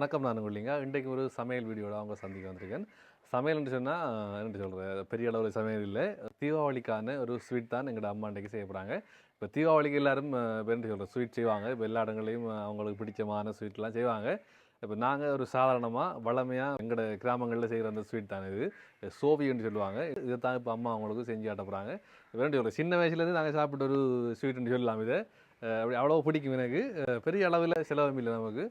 வணக்கம் நான் இல்லைங்க இன்றைக்கு ஒரு சமையல் வீடியோட அவங்க சந்திக்க வந்திருக்கேன். சமையல்னு சொன்னால் என்ன சொல்கிறது பெரிய அளவில் சமையல் இல்லை. தீபாவளிக்கான ஒரு ஸ்வீட் தான் எங்களோட அம்மா இன்றைக்கு செய்ய போகிறாங்க இப்போ தீபாவளிக்கு எல்லோரும் என்ன சொல்கிறது ஸ்வீட் செய்வாங்க. இப்போ எல்லா இடங்களையும் அவங்களுக்கு பிடிச்சமான ஸ்வீட்லாம் செய்வாங்க. இப்போ நாங்கள் ஒரு சாதாரணமாக வளமையாக எங்களோட கிராமங்களில் செய்கிற அந்த ஸ்வீட் தான் இது. சோவின்னு சொல்லுவாங்க. இதை தான் இப்போ அம்மா அவங்களுக்கு செஞ்சு காட்ட போகிறாங்க வேண்டி சொல்கிறேன் சின்ன வயசுலேருந்து நாங்கள் சாப்பிட்ட ஒரு ஸ்வீட்டுன்னு சொல்லலாம் இதை. அப்படி அவ்வளோ பிடிக்கும் எனக்கு. பெரிய அளவில் செலவும் இல்லை நமக்கு.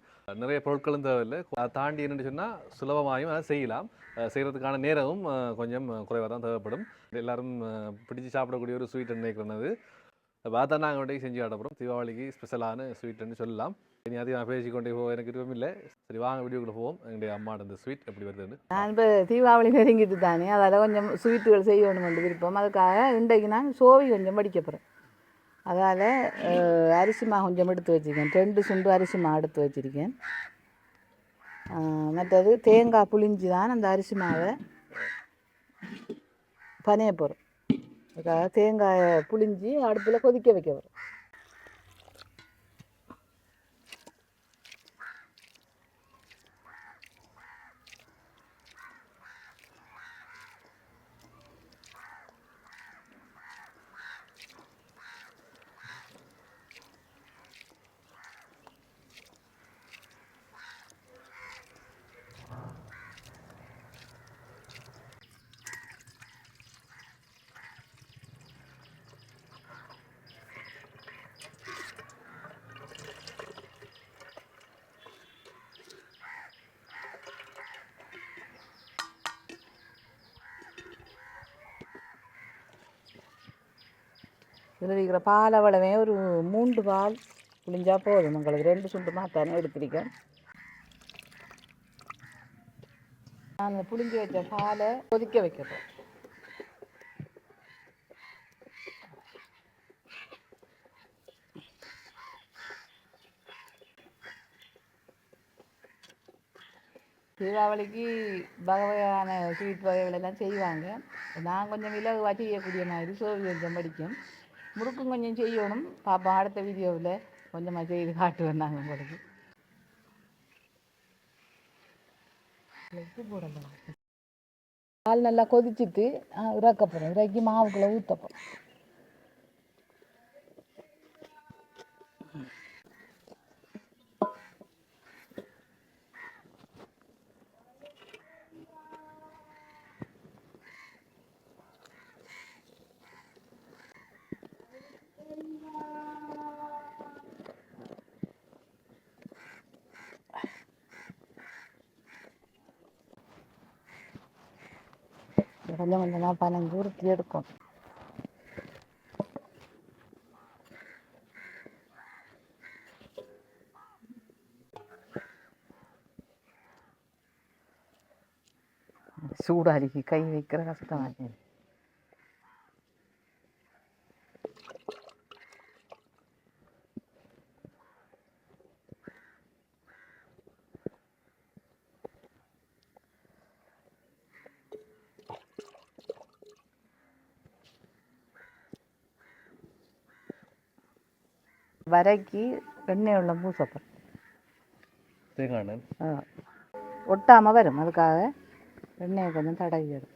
நிறைய பொருட்களும் தேவையில்லை. அதை தாண்டி என்னென்னு சொன்னால் சுலபமாகவும் அதை செய்யலாம். செய்கிறதுக்கான நேரமும் கொஞ்சம் குறைவாக தான் தேவைப்படும். எல்லாரும் பிடிச்சி பிடிச்சு சாப்பிடக்கூடிய ஒரு ஸ்வீட் நினைக்கிறது பார்த்தா நாங்கள் வண்டிக்கு செஞ்சு காட்டப்போகிறோம் தீபாவளிக்கு ஸ்பெஷலான ஸ்வீட்னு சொல்லலாம். இனி அதிகம் பேசிக்கொண்டே போக எனக்கு விருப்பம் இல்லை. சரி வாங்க வீடியோக்குள்ள போவோம். எங்களுடைய அம்மாட இந்த ஸ்வீட் எப்படி வருதுன்னு. நான் இப்போ தீபாவளி நெருங்கிட்டு தானே. அதால் கொஞ்சம் ஸ்வீட்டுகள் செய்யணும் விருப்பம். அதுக்காக இன்றைக்கு நான் சோவி கொஞ்சம் படிக்க போகிறேன் அதால் அரிசி மா கொஞ்சம் எடுத்து வச்சுருக்கேன். ரெண்டு சுண்டு அரிசி மா எடுத்து வச்சுருக்கேன். மற்றது தேங்காய் புளிஞ்சு தான் அந்த அரிசி மாவை பனைய போகிறோம் அதுக்காக தேங்காயை புளிஞ்சு அடுப்பில் கொதிக்க வைக்க போகிறோம் இதில் இருக்கிற பால் அவ்வளவே ஒரு மூன்று பால் புளிஞ்சால் போதும். உங்களுக்கு ரெண்டு சுண்டு மாத்தானே எடுத்திருக்கேன். நான் புளிஞ்சு வச்ச பாலை கொதிக்க வைக்கிறோம் தீபாவளிக்கு வகை வகையான ஸ்வீட் வகைகள் எல்லாம் செய்வாங்க. நான் கொஞ்சம் இலகுவாக செய்யக்கூடிய மாதிரி சோவி கொஞ்சம் படிக்கும் முறுக்கும் கொஞ்சம் செய்யணும் பார்ப்போம் அடுத்த வீடியோவில் கொஞ்சமாக செய்து காட்டுவேன் நாங்கள் உங்களுக்கு உப்பு போடலாம் பால் நல்லா கொதிச்சிட்டு இறக்க போகிறோம் இறக்கி மாவுக்குள்ளே ஊற்ற கொஞ்சம் கொஞ்சமாக பனஞ்சு உருட்டி எடுக்கும் சூடாரிக்கு கை வைக்கிற கஷ்டம் அது. வரைக்கு எண்ணெய் உள்ள பூசப்பம் தேங்காய் ஒட்டாமல் வரும். அதுக்காக எண்ணெயை கொஞ்சம் தடவி வரும்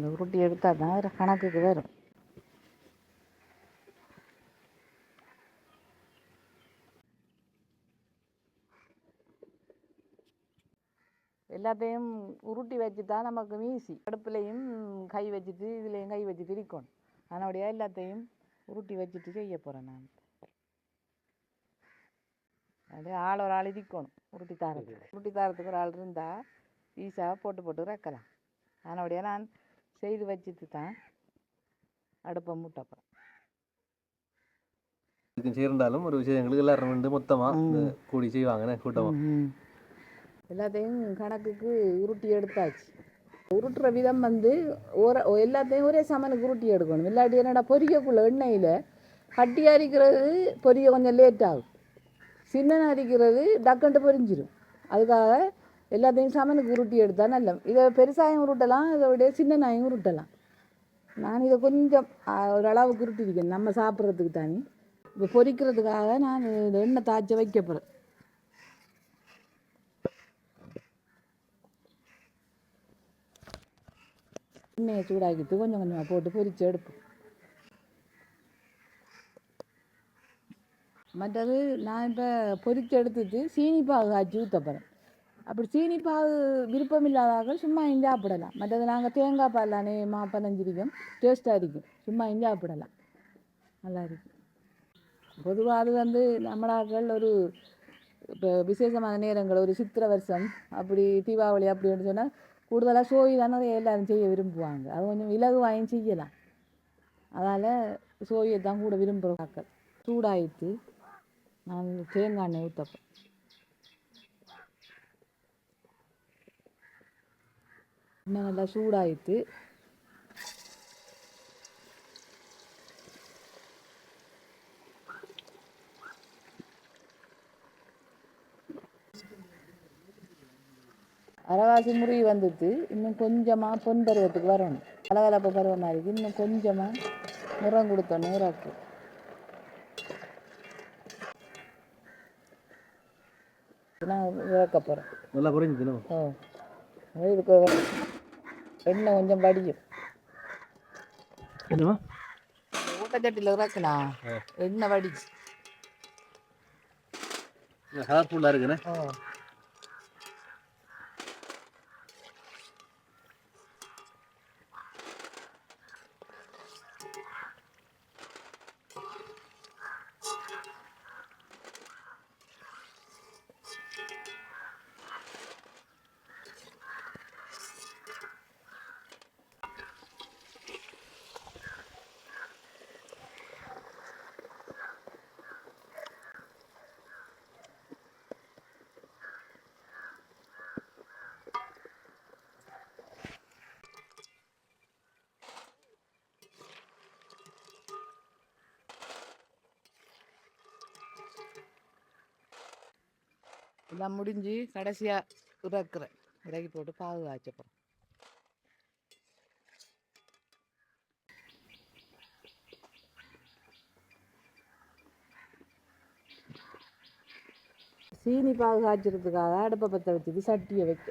இந்த உருட்டி எடுத்தால் தான் கணக்குக்கு வரும். எல்லாத்தையும் உருட்டி வச்சுட்டா நமக்கு ஈஸி அடுப்புலையும் கை வச்சுட்டு இதுலேயும் கை வச்சுட்டு இருக்கணும் அதனுடைய எல்லாத்தையும் உருட்டி வச்சுட்டு செய்ய போகிறேன் நான். அது ஆள் ஒரு ஆள் இதிக்கணும் உருட்டி தாரத்துக்கு. உருட்டி தாரத்துக்கு ஒரு ஆள் இருந்தால் ஈஸியாக போட்டு போட்டு வைக்கலாம் அதனுடைய நான் செய்து வச்சுட்டு தான் அடுப்பை மூட்ட போகிறேன் இதுக்கும் சேர்ந்தாலும் ஒரு விஷயங்களுக்கு எல்லாரும் வந்து மொத்தமாக கூடி செய்வாங்கன்னு கூட்டமாக எல்லாத்தையும் கணக்குக்கு உருட்டி எடுத்தாச்சு. உருட்டுற விதம் வந்து ஒரு எல்லாத்தையும் ஒரே சமனுக்கு உருட்டி எடுக்கணும். இல்லாட்டி என்னடா பொரிக்கக்குள்ள எண்ணெயில் கட்டி அரிக்கிறது பொரிய கொஞ்சம் லேட் ஆகும். சின்ன அரிக்கிறது டக்குன்ட்டு பொரிஞ்சிடும் அதுக்காக எல்லாத்தையும் சமனுக்கு உருட்டி எடுத்தால் நல்ல இதை பெருசாயும் உருட்டலாம் இதை விட சின்ன நாயும் உருட்டலாம். நான் இதை கொஞ்சம் ஆ, உருட்டிருக்கேன் நம்ம சாப்பிட்றதுக்கு தானே. இப்போ பொரிக்கிறதுக்காக நான் இந்த எண்ணெய் தாய்ச்சி வைக்க போகிறேன் எண்ணெயை சூடாக்கிட்டு கொஞ்சம் கொஞ்சமாக போட்டு பொரித்து எடுப்போம். மற்றது நான் இப்போ பொரித்து எடுத்துட்டு சீனி பாகு காய்ச்சி ஊற்ற போகிறேன் அப்படி சீனி பால் விருப்பம் இல்லாதாக சும்மா இஞ்சி போடலாம். மற்றது நாங்கள் தேங்காய் பால் தானே மா பதினஞ்சிருக்கும் டேஸ்ட்டாக இருக்கும். சும்மா இஞ்சி சாப்பிடலாம் நல்லா இருக்கும். பொதுவாக அது வந்து நம்மளாக்கள் ஒரு இப்போ விசேஷமான நேரங்கள் ஒரு சித்திரை வருஷம் அப்படி தீபாவளி அப்படின்னு சொன்னால் கூடுதலாக சோய் தானே எல்லாரும் செய்ய விரும்புவாங்க. அது கொஞ்சம் இலகு வாங்கி செய்யலாம். அதனால் சோயை தான் கூட விரும்புகிற மக்கள் சூடாயிட்டு நான் தேங்காய் எண்ணெய் ஊற்றப்பேன் இன்னும் நல்லா சூடாயிட்டு. அரவாசி முறிவு வந்துட்டு இன்னும் கொஞ்சமாக பொன் பருவத்துக்கு வரணும். கலகலப்பு பருவம் மாதிரி இன்னும் கொஞ்சமாக நிறம் கொடுத்தோம் நிறக்கு நான் இறக்க போகிறேன் நல்லா புரிஞ்சுது ஓ இதுக்கு எண்ணெய் கொஞ்சம் வடியும் என்னமா ஊட்டச்சட்டியில் இறக்கலாம் எண்ணெய் வடிச்சு. கலர்ஃபுல்லாக இருக்குண்ணே. எல்லாம் முடிஞ்சு கடைசியாக இறக்குறேன். இறக்கி போட்டு பாகு காய்ச்சப்போம் சீனி பாகு காய்ச்சறதுக்காக அடுப்பை பற்ற வச்சுட்டு சட்டியை வைக்க.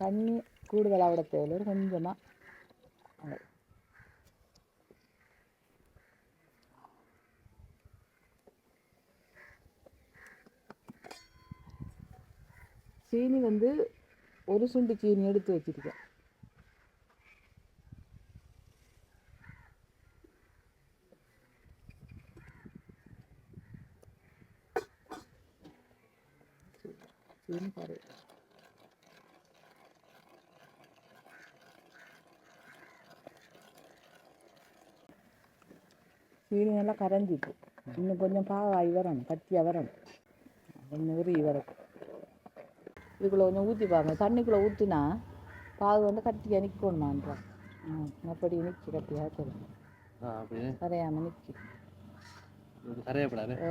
தண்ணி கூடுதலாக விட தேவையில்ல கொஞ்சமாக சீனி வந்து ஒரு சுண்டு சீனி எடுத்து வச்சிருக்கேன். சீனி பாரு. சீனி நல்லா கரைஞ்சிட்டு இன்னும் கொஞ்சம் பாவாகி வரணும் கட்டியாக வரணும். கொஞ்சம் உருகி வரட்டும். இதுக்குள்ளே கொஞ்சம் ஊற்றி பாருங்க. தண்ணிக்குள்ளே ஊற்றினா பாகு வந்து கட்டியாக நிற்கணுமான்றோம் அப்படி நிற்கி கட்டியாக அப்படியே. கரையாமல் நிற்கி கரையப்படாது. ஓ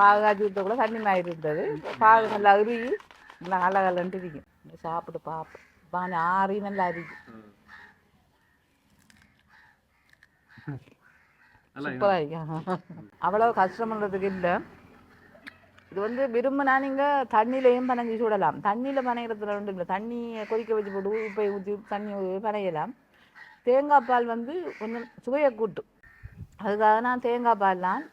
பாகு காய்ச்சி விட்ட கூட தண்ணி மாதிரி இருந்தது. பாகு நல்லா அருகி நல்லா அழகலன்ட்டு இருக்கும் சாப்பிட்டு பார்ப்போம் பானை ஆறி நல்லா இருக்கு சூப்பராக இருக்கும். அவ்வளோ கஷ்டம்ன்றதுக்கு இல்லை. இது வந்து விரும்பினா நீங்கள் தண்ணியிலையும் பனைஞ்சி சுடலாம். தண்ணியில் பனைகிறதுல ஒன்றும் இல்லை. தண்ணியை கொதிக்க வச்சு போட்டு உப்பை ஊற்றி தண்ணி பனையலாம் தேங்காய் பால் வந்து கொஞ்சம் சுவையை கூட்டும். அதுக்காக நான் தேங்காய் பால்லாம்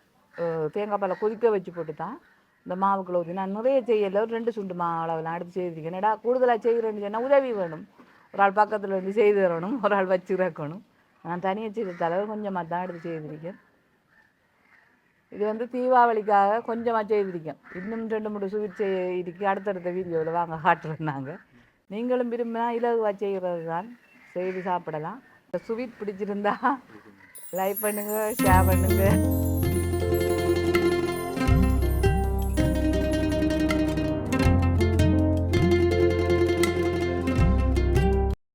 தேங்காய் பாலை கொதிக்க வச்சு போட்டு தான் இந்த மாவுக்குள்ள ஊற்றி நான் நிறைய செய்யலை. ஒரு ரெண்டு சுண்டு மா அளவுலாம் எடுத்து செய்திருக்கேன். என்னடா கூடுதலாக செய்கிறேன்னு சொன்னால் உதவி வேணும். ஒரு ஆள் பக்கத்தில் இருந்து செய்து தரணும். ஒரு ஆள் வச்சு இறக்கணும். நான் தனியாக செய்த அளவு கொஞ்சமாக தான் எடுத்து செய்திருக்கேன். இது வந்து தீபாவளிக்காக கொஞ்சமாக செய்திருக்கேன். இன்னும் ரெண்டு மூணு ஸ்வீட் இருக்கு அடுத்தடுத்த வீடியோவில் வாங்க காட்டுறோம் நாங்கள் நீங்களும் விரும்பினா இலகுவாக செய்கிறது தான் செய்து சாப்பிடலாம். இந்த ஸ்வீட் பிடிச்சிருந்தா லைக் பண்ணுங்கள் ஷேர் பண்ணுங்கள்